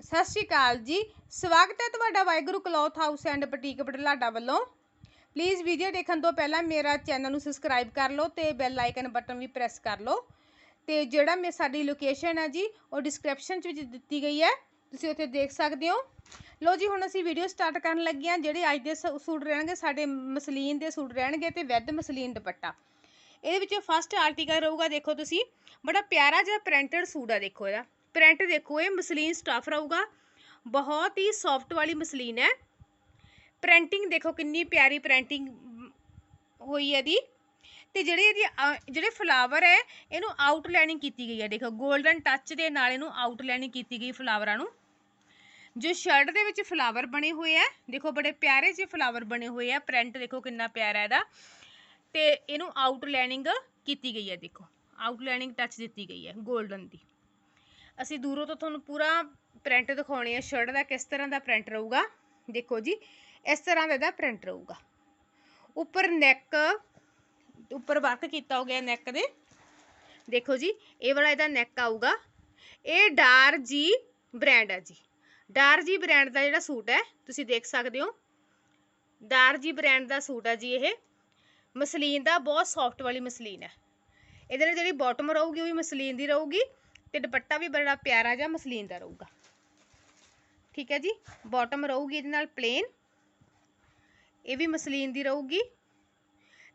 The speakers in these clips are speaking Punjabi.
ਸਤਿ ਸ਼੍ਰੀ ਅਕਾਲ ਜੀ। ਸਵਾਗਤ ਹੈ ਤੁਹਾਡਾ Waheguru cloth house and boutique Batlada ਵੱਲੋਂ। ਪਲੀਜ਼ ਵੀਡੀਓ ਦੇਖਣ ਤੋਂ ਪਹਿਲਾਂ ਮੇਰਾ ਚੈਨਲ ਨੂੰ ਸਬਸਕ੍ਰਾਈਬ ਕਰ ਲਓ ਤੇ ਬੈਲ ਆਈਕਨ ਬਟਨ ਵੀ ਪ੍ਰੈਸ ਕਰ ਲਓ। ਤੇ ਜਿਹੜਾ ਮੇ, ਸਾਡੀ ਲੋਕੇਸ਼ਨ ਹੈ ਜੀ, ਉਹ ਡਿਸਕ੍ਰਿਪਸ਼ਨ 'ਚ ਵਿੱਚ ਦਿੱਤੀ ਗਈ ਹੈ। ਤੁਸੀਂ ਉੱਥੇ ਦੇਖ ਸਕਦੇ ਹੋ। ਲੋ ਜੀ, ਹੁਣ ਅਸੀਂ ਵੀਡੀਓ ਸਟਾਰਟ ਕਰਨ ਲੱਗੇ ਹਾਂ। ਜਿਹੜੇ ਅੱਜ ਦੇ ਸੂਟ ਰਹਿਣਗੇ, ਸਾਡੇ ਮਸਲੀਨ ਦੇ ਸੂਟ ਰਹਿਣਗੇ ਤੇ ਵਿਦ ਮਸਲੀਨ ਦੁਪੱਟਾ। ਇਹਦੇ ਵਿੱਚ ਫਸਟ ਆਰਟੀਕਲ ਰਹੂਗਾ, ਦੇਖੋ ਤੁਸੀਂ। ਬੜਾ ਪਿਆਰਾ ਜਿਹਾ ਪ੍ਰਿੰਟਡ ਸੂਟ ਆ, ਦੇਖੋ ਇਹਦਾ। ਪ੍ਰਿੰਟ ਦੇਖੋ ਇਹ ਮਸਲੀਨ ਸਟਫ ਰਹੂਗਾ। ਬਹੁਤ ਹੀ ਸੌਫਟ ਵਾਲੀ ਮਸਲੀਨ ਹੈ। ਪ੍ਰਿੰਟਿੰਗ ਦੇਖੋ ਕਿੰਨੀ ਪਿਆਰੀ ਪ੍ਰਿੰਟਿੰਗ ਹੋਈ ਹੈ ਦੀ ਤੇ ਜਿਹੜੇ ਇਹਦੀ ਅ, ਜਿਹੜੇ ਫਲਾਵਰ ਹੈ ਇਹਨੂੰ ਆਊਟਲਾਈਨਿੰਗ ਕੀਤੀ ਗਈ ਹੈ। ਦੇਖੋ 골ਡਨ ਟੱਚ ਦੇ ਨਾਲ ਇਹਨੂੰ ਆਊਟਲਾਈਨਿੰਗ ਕੀਤੀ ਗਈ ਫਲਾਵਰਾਂ ਨੂੰ। ਜੋ ਸ਼ਰਟ ਦੇ ਵਿੱਚ ਫਲਾਵਰ ਬਣੇ ਹੋਏ ਆ ਦੇਖੋ ਬੜੇ ਪਿਆਰੇ ਜਿਹੇ ਫਲਾਵਰ ਬਣੇ ਹੋਏ ਆ ਪ੍ਰਿੰਟ ਦੇਖੋ ਕਿੰਨਾ ਪਿਆਰਾ ਇਹਦਾ। ਤੇ ਇਹਨੂੰ ਆਊਟਲਾਈਨਿੰਗ ਕੀਤੀ ਗਈ ਹੈ ਦੇਖੋ। ਆਊਟਲਾਈਨਿੰਗ ਟੱਚ ਦਿੱਤੀ ਗਈ ਹੈ 골ਡਨ ਦੀ। ਅਸੀਂ ਦੂਰੋਂ ਤੋਂ ਤੁਹਾਨੂੰ ਪੂਰਾ ਪ੍ਰਿੰਟ ਦਿਖਾਉਣੇ ਆ ਸ਼ਰਟ ਦਾ ਕਿਸ ਤਰ੍ਹਾਂ ਦਾ ਪ੍ਰਿੰਟ ਰਹੂਗਾ। ਦੇਖੋ ਜੀ, ਇਸ ਤਰ੍ਹਾਂ ਦਾ ਇਹਦਾ ਪ੍ਰਿੰਟ ਰਹੂਗਾ। ਉੱਪਰ ਨੈਕ ਉੱਪਰ ਵਰਕ ਕੀਤਾ ਹੋ ਗਿਆ ਨੈਕ ਦੇ। ਦੇਖੋ ਜੀ, ਇਹ ਵਾਲਾ ਇਹਦਾ ਨੈਕ ਆਊਗਾ। ਇਹ ਡਾਰ ਜੀ ਬ੍ਰਾਂਡ ਹੈ ਜੀ। ਡਾਰ ਜੀ ਬ੍ਰਾਂਡ ਦਾ ਜਿਹੜਾ ਸੂਟ ਹੈ, ਤੁਸੀਂ ਦੇਖ ਸਕਦੇ ਹੋ। ਡਾਰ ਜੀ ਬ੍ਰਾਂਡ ਦਾ ਸੂਟ ਹੈ ਜੀ ਇਹ। ਮਸਲੀਨ ਦਾ ਬਹੁਤ ਸੌਫਟ ਵਾਲੀ ਮਸਲੀਨ ਹੈ। ਇਹਦੇ ਨਾਲ ਜਿਹੜੀ ਬਾਟਮ ਰਹੂਗੀ, ਉਹ ਵੀ ਮਸਲੀਨ ਦੀ ਰਹੂਗੀ। ਤੇ ਦੁਪੱਟਾ ਵੀ ਬੜਾ ਪਿਆਰਾ ਜਿਹਾ ਮਸਲੀਨ ਦਾ ਰਹੂਗਾ। ਠੀਕ ਹੈ ਜੀ? ਬਾਟਮ ਰਹੂਗੀ ਇਹਦੇ ਨਾਲ ਪਲੇਨ ਇਹ ਵੀ ਮਸਲੀਨ ਦੀ ਰਹੂਗੀ।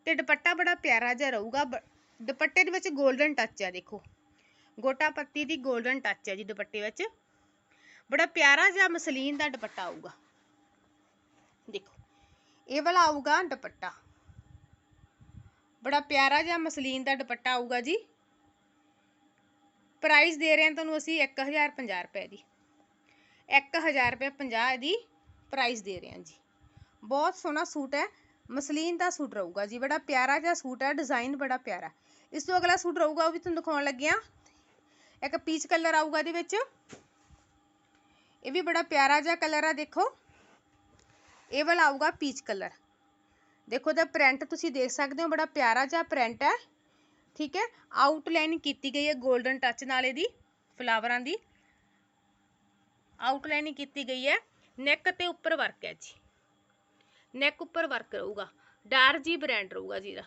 ਤੇ ਦੁਪੱਟਾ ਬੜਾ ਪਿਆਰਾ ਜਿਹਾ ਰਹੂਗਾ। ਬ- ਦੁਪੱਟੇ ਦੇ ਵਿੱਚ 골ਡਨ ਟੱਚ ਹੈ ਦੇਖੋ। ਗੋਟਾ ਪੱਤੀ ਦੀ 골ਡਨ ਟੱਚ ਹੈ ਜੀ ਦੁਪੱਟੇ ਵਿੱਚ। ਬੜਾ ਪਿਆਰਾ ਜਿਹਾ ਮਸਲੀਨ ਦਾ ਦੁਪੱਟਾ ਆਊਗਾ। ਦੇਖੋ, ਇਹ ਵਾਲਾ ਆਊਗਾ ਦੁਪੱਟਾ। ਬੜਾ ਪਿਆਰਾ ਜਿਹਾ ਮਸਲੀਨ ਦਾ ਦੁਪੱਟਾ ਆਊਗਾ ਜੀ। ਪ੍ਰਾਈਸ ਦੇ ਰਹੇ ਹਾਂ, ਤੁਹਾਨੂੰ ਅਸੀਂ 1050 ਰੁਪਏ ਦੀ। 1000 ਰੁਪਏ 50 ਦੀ ਪ੍ਰਾਈਸ ਦੇ ਰਹੇ ਹਾਂ ਜੀ। ਬਹੁਤ ਸੋਹਣਾ ਸੂਟ ਹੈ। ਮਸਲੀਨ ਦਾ ਸੂਟ ਰਹੂਗਾ ਜੀ। ਬੜਾ ਪਿਆਰਾ ਜਿਹਾ ਸੂਟ ਹੈ। ਡਿਜ਼ਾਈਨ ਬੜਾ ਪਿਆਰਾ। ਇਸ ਤੋਂ ਅਗਲਾ ਸੂਟ ਰਹੂਗਾ, ਉਹ ਵੀ ਤੁਹਾਨੂੰ ਦਿਖਾਉਣ ਲੱਗੇ ਹਾਂ। ਇੱਕ ਪੀਚ ਕਲਰ ਆਊਗਾ ਇਹਦੇ ਵਿੱਚ। ਇਹ ਵੀ ਬੜਾ ਪਿਆਰਾ ਜਿਹਾ ਕਲਰ ਆ, ਦੇਖੋ। ਇਹ ਵਾਲਾ ਆਊਗਾ ਪੀਚ ਕਲਰ ਦੇਖੋ ਦਾ ਪ੍ਰਿੰਟ ਤੁਸੀਂ ਦੇਖ ਸਕਦੇ ਹੋ। ਬੜਾ ਪਿਆਰਾ ਜਿਹਾ ਪ੍ਰਿੰਟ ਹੈ। ਠੀਕ ਹੈ ਆਊਟਲਾਈਨ ਕੀਤੀ ਗਈ ਹੈ 골ਡਨ ਟੱਚ ਨਾਲ ਇਹਦੀ ਫਲਾਵਰਾਂ ਦੀ ਆਊਟਲਾਈਨ ਕੀਤੀ ਗਈ ਹੈ ਨੈਕ ਤੇ ਉੱਪਰ ਵਰਕ ਹੈ ਜੀ ਨੈਕ ਉੱਪਰ ਵਰਕ ਰਹੂਗਾ ਡਾਰ ਜੀ ਬ੍ਰਾਂਡ ਰਹੂਗਾ ਜੀ ਦਾ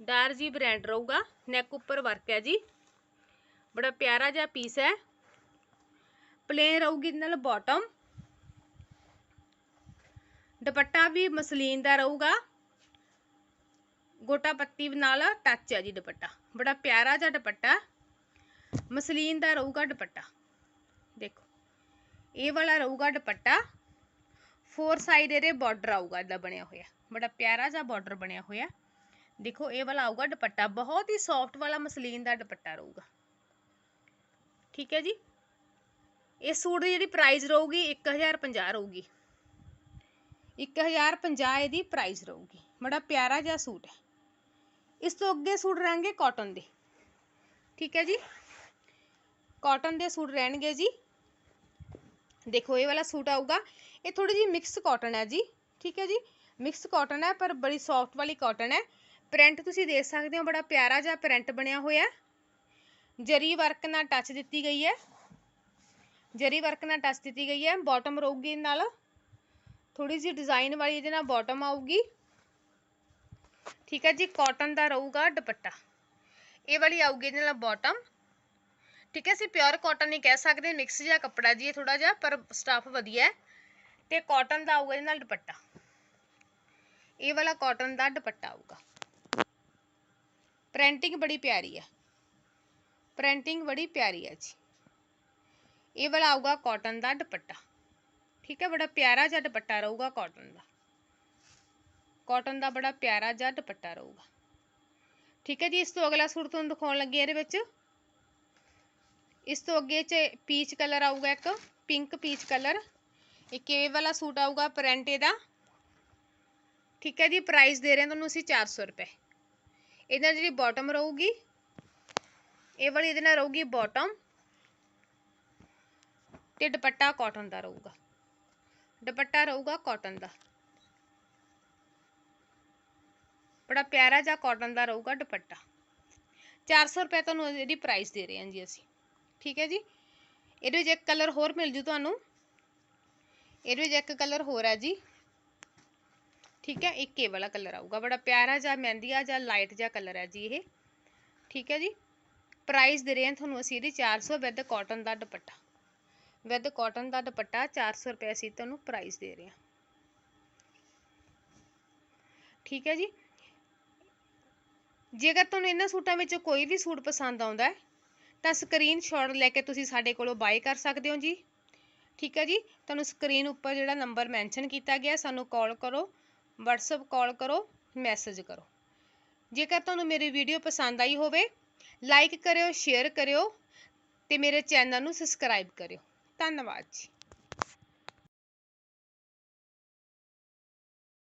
ਡਾਰ ਜੀ ਬ੍ਰਾਂਡ ਰਹੂਗਾ ਨੈਕ ਉੱਪਰ ਵਰਕ ਹੈ ਜੀ ਬੜਾ ਪਿਆਰਾ ਜਿਹਾ ਪੀਸ ਹੈ ਪਲੇਨ ਰਹੂਗੀ ਇਹਦੇ ਨਾਲ ਬਾਟਮ ਦੁਪੱਟਾ ਵੀ ਮਸਲੀਨ ਦਾ ਰਹੂਗਾ ਗੋਟਾ ਪੱਤੀ ਨਾਲ ਟੱਚ ਹੈ ਜੀ ਦੁਪੱਟਾ। ਬੜਾ ਪਿਆਰਾ ਜਿਹਾ ਦੁਪੱਟਾ। ਮਸਲੀਨ ਦਾ ਰਹੂਗਾ ਦੁਪੱਟਾ। ਦੇਖੋ। ਇਹ ਵਾਲਾ ਰਹੂਗਾ ਦੁਪੱਟਾ। ਫੋਰ ਸਾਈਡ ਇਹਦੇ ਬਾਰਡਰ ਆਊਗਾ ਇਦਾਂ ਬਣਿਆ ਹੋਇਆ। ਬੜਾ ਪਿਆਰਾ ਜਿਹਾ ਬਾਰਡਰ ਬਣਿਆ ਹੋਇਆ। ਦੇਖੋ, ਇਹ ਵਾਲਾ ਆਊਗਾ ਦੁਪੱਟਾ। ਬਹੁਤ ਹੀ ਸੌਫਟ ਵਾਲਾ ਮਸਲੀਨ ਦਾ ਦੁਪੱਟਾ ਰਹੂਗਾ। ਠੀਕ ਹੈ ਜੀ? ਇਹ ਸੂਟ ਦੀ ਜਿਹੜੀ ਪ੍ਰਾਈਸ ਰਹੂਗੀ 1050 ਰਹੂਗੀ। 1050 ਇਹਦੀ ਪ੍ਰਾਈਸ ਰਹੂਗੀ। ਬੜਾ ਪਿਆਰਾ ਜਿਹਾ ਸੂਟ ਹੈ। ਇਸ ਤੋਂ ਅੱਗੇ ਸੂਟ ਰਹਿਣਗੇ ਕਾਟਨ ਦੇ। ਠੀਕ ਹੈ ਜੀ? ਕਾਟਨ ਦੇ ਸੂਟ ਰਹਿਣਗੇ ਜੀ। ਦੇਖੋ, ਇਹ ਵਾਲਾ ਸੂਟ ਆਊਗਾ। ਇਹ ਥੋੜੀ ਜਿਹੀ ਮਿਕਸ ਕਾਟਨ ਹੈ ਜੀ। ਠੀਕ ਹੈ ਜੀ? ਮਿਕਸ ਕਾਟਨ ਹੈ, ਪਰ ਬੜੀ ਸੌਫਟ ਵਾਲੀ ਕਾਟਨ ਹੈ। ਪ੍ਰਿੰਟ ਤੁਸੀਂ ਦੇਖ ਸਕਦੇ ਹੋ, ਬੜਾ ਪਿਆਰਾ ਜਿਹਾ ਪ੍ਰਿੰਟ ਬਣਿਆ ਹੋਇਆ ਜਰੀ ਵਰਕ ਨਾਲ ਟੱਚ ਦਿੱਤੀ ਗਈ ਹੈ। ਜਰੀ ਵਰਕ ਨਾਲ ਟੱਚ ਦਿੱਤੀ ਗਈ ਹੈ। ਬਾਟਮ ਰਹੂਗੀ ਇਹਦੇ ਨਾਲ। ਥੋੜੀ ਜਿਹੀ ਡਿਜ਼ਾਈਨ ਵਾਲੀ ਇਹਦੇ ਨਾਲ ਬਾਟਮ ਆਊਗੀ। ਠੀਕ ਹੈ ਜੀ ਕਾਟਨ ਦਾ ਰਹੂਗਾ ਦੁਪੱਟਾ ਇਹ ਵਾਲੀ ਆਊਗੀ ਇਹਦੇ ਨਾਲ ਬਾਟਮ ਠੀਕ ਹੈ ਅਸੀਂ ਪਿਓਰ ਕਾਟਨ ਨਹੀਂ ਕਹਿ ਸਕਦੇ ਮਿਕਸ ਜਿਹਾ ਕੱਪੜਾ ਜੀ ਇਹ ਥੋੜਾ ਜਿਹਾ ਪਰ ਸਟਫ ਵਧੀਆ ਹੈ ਤੇ ਕਾਟਨ ਦਾ ਆਊਗਾ ਇਹਦੇ ਨਾਲ ਦੁਪੱਟਾ ਇਹ ਵਾਲਾ ਕਾਟਨ ਦਾ ਦੁਪੱਟਾ ਆਊਗਾ ਪ੍ਰਿੰਟਿੰਗ ਬੜੀ ਪਿਆਰੀ ਹੈ ਪ੍ਰਿੰਟਿੰਗ ਬੜੀ ਪਿਆਰੀ ਹੈ ਜੀ ਇਹ ਵਾਲਾ ਆਊਗਾ ਕਾਟਨ ਦਾ ਦੁਪੱਟਾ ਠੀਕ ਹੈ ਬੜਾ ਪਿਆਰਾ ਜਿਹਾ ਦੁਪੱਟਾ ਰਹੂਗਾ ਕਾਟਨ ਦਾ ਕਾਟਨ ਦਾ ਬੜਾ ਪਿਆਰਾ ਜਿਹਾ ਦੁਪੱਟਾ ਰਹੂਗਾ। ਠੀਕ ਹੈ ਜੀ, ਇਸ ਤੋਂ ਅਗਲਾ ਸੂਟ ਤੁਹਾਨੂੰ ਦਿਖਾਉਣ ਲੱਗੇ ਇਹਦੇ ਵਿੱਚ। ਇਸ ਤੋਂ ਅੱਗੇ ਚ ਪੀਚ ਕਲਰ ਆਊਗਾ ਇੱਕ ਪਿੰਕ ਪੀਚ ਕਲਰ ਇੱਕ ਇਹ ਵਾਲਾ ਸੂਟ ਆਊਗਾ ਪ੍ਰਿੰਟ ਦਾ। ਠੀਕ ਹੈ ਜੀ ਪ੍ਰਾਈਸ ਦੇ ਰਹੇ ਹਾਂ ਤੁਹਾਨੂੰ ਅਸੀਂ 400 ਰੁਪਏ। ਇਹਦਾ ਜਿਹੜੀ ਬਾਟਮ ਰਹੂਗੀ, ਇਹ ਵਾਲੀ ਇਹਦੇ ਨਾਲ ਰਹੂਗੀ ਬਾਟਮ ਤੇ ਦੁਪੱਟਾ ਕਾਟਨ ਦਾ ਰਹੂਗਾ। ਦੁਪੱਟਾ ਰਹੂਗਾ ਕਾਟਨ ਦਾ। ਬੜਾ ਪਿਆਰਾ ਜਿਹਾ ਕਾਟਨ ਦਾ ਰਹੂਗਾ ਦੁਪੱਟਾ। 400 ਰੁਪਏ ਤੁਹਾਨੂੰ ਇਹਦੀ ਪ੍ਰਾਈਸ ਦੇ ਰਹੇ ਹਾਂ ਜੀ ਅਸੀਂ। ਠੀਕ ਹੈ ਜੀ? ਇਹਦੇ ਵਿੱਚ ਇੱਕ ਕਲਰ ਹੋਰ ਮਿਲ ਜੂ ਤੁਹਾਨੂੰ। ਇਹਦੇ ਵਿੱਚ ਇੱਕ ਕਲਰ ਹੋਰ ਹੈ ਜੀ। ਠੀਕ ਹੈ? ਇੱਕ ਇਹ ਵਾਲਾ ਕਲਰ ਆਊਗਾ। ਬੜਾ ਪਿਆਰਾ ਜਿਹਾ, ਮਹਿੰਦੀਆ ਜਾਂ ਲਾਈਟ ਜਿਹਾ ਕਲਰ ਹੈ ਜੀ ਇਹ। ਠੀਕ ਹੈ ਜੀ? ਪ੍ਰਾਈਸ ਦੇ ਰਹੇ ਹਾਂ ਤੁਹਾਨੂੰ ਅਸੀਂ ਇਹਦੀ 400 ਵਿਦ ਕਾਟਨ ਦਾ ਦੁਪੱਟਾ। ਵਿਦ ਕਾਟਨ ਦਾ ਦੁਪੱਟਾ 400 ਰੁਪਏ ਅਸੀਂ ਤੁਹਾਨੂੰ ਪ੍ਰਾਈਸ ਦੇ ਰਹੇ ਹਾਂ। ਠੀਕ ਹੈ ਜੀ? ਜੇਕਰ ਤੁਹਾਨੂੰ ਇਹਨਾਂ ਸੂਟਾਂ ਵਿੱਚੋਂ ਕੋਈ ਵੀ ਸੂਟ ਪਸੰਦ ਆਉਂਦਾ ਹੈ, ਤਾਂ ਸਕਰੀਨਸ਼ਾਟ ਲੈ ਕੇ ਤੁਸੀਂ ਸਾਡੇ ਕੋਲੋਂ ਬਾਏ ਕਰ ਸਕਦੇ ਹੋ ਜੀ। ਠੀਕ ਹੈ ਜੀ? ਤੁਹਾਨੂੰ ਸਕਰੀਨ ਉੱਪਰ ਜਿਹੜਾ ਨੰਬਰ ਮੈਂਸ਼ਨ ਕੀਤਾ ਗਿਆ, ਸਾਨੂੰ ਕਾਲ ਕਰੋ, WhatsApp ਕਾਲ ਕਰੋ ਮੈਸੇਜ ਕਰੋ। ਜੇਕਰ ਤੁਹਾਨੂੰ ਮੇਰੀ ਵੀਡੀਓ ਪਸੰਦ ਆਈ ਹੋਵੇ ਲਾਈਕ ਕਰਿਓ ਸ਼ੇਅਰ ਕਰਿਓ ਤੇ ਮੇਰੇ ਚੈਨਲ ਨੂੰ ਸਬਸਕ੍ਰਾਈਬ ਕਰਿਓ। ਧੰਨਵਾਦ ਜੀ।